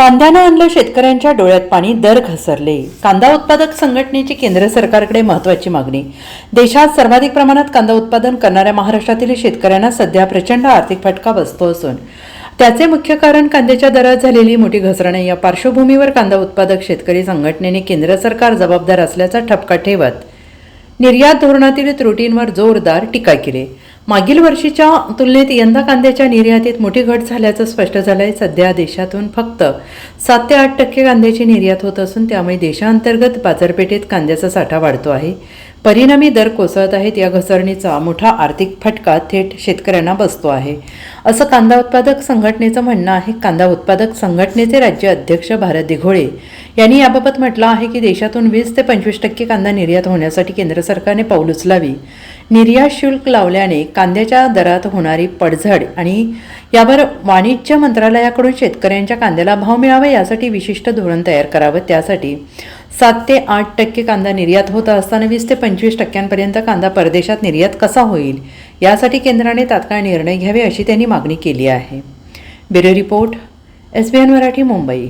कांद्यानं आणलं शेतकऱ्यांच्या डोळ्यात पाणी दर घसरले. कांदा उत्पादक संघटनेची केंद्र सरकारकडे महत्वाची मागणी. देशात सर्वाधिक प्रमाणात कांदा उत्पादन करणाऱ्या महाराष्ट्रातील शेतकऱ्यांना सध्या प्रचंड आर्थिक फटका बसतो असून त्याचे मुख्य कारण कांद्याच्या दरात झालेली मोठी घसरण या पार्श्वभूमीवर कांदा उत्पादक शेतकरी संघटनेने केंद्र सरकार जबाबदार असल्याचा ठपका ठेवत निर्यात धोरणातील त्रुटींवर जोरदार टीका केली. मागील वर्षीच्या तुलनेत यंदा कांद्याच्या निर्यातीत मोठी घट झाल्याचं स्पष्ट झालं आहे सध्या देशातून फक्त सात ते आठ टक्के कांद्याची निर्यात होत असून त्यामुळे देशांतर्गत बाजारपेठेत कांद्याचा साठा वाढतो आहे. परिणामी दर कोसळत आहेत या घसरणीचा मोठा आर्थिक फटका थेट शेतकऱ्यांना बसतो आहे. असं कांदा उत्पादक संघटनेचं म्हणणं आहे. कांदा उत्पादक संघटनेचे राज्य अध्यक्ष भारत दिघोळे यांनी याबाबत म्हटलं आहे की देशातून वीस ते पंचवीस टक्के कांदा निर्यात होण्यासाठी केंद्र सरकारने पाऊल उचलावी. निर्यात शुल्क लावल्याने कांद्याच्या दरात होणारी पडझड आणि यावर वाणिज्य मंत्रालयाकडून शेतकऱ्यांच्या कांद्याला भाव मिळावा यासाठी विशिष्ट धोरण तयार करावं त्यासाठी सात ते आठ टक्के कांदा निर्यात होत असताना वीस ते पंचवीस टक्क्यांपर्यंत कांदा परदेशात निर्यात कसा होईल यासाठी केंद्राने तात्काळ निर्णय घ्यावे अशी त्यांनी मागणी केली आहे. Bureau report S B N Marathi Mumbai.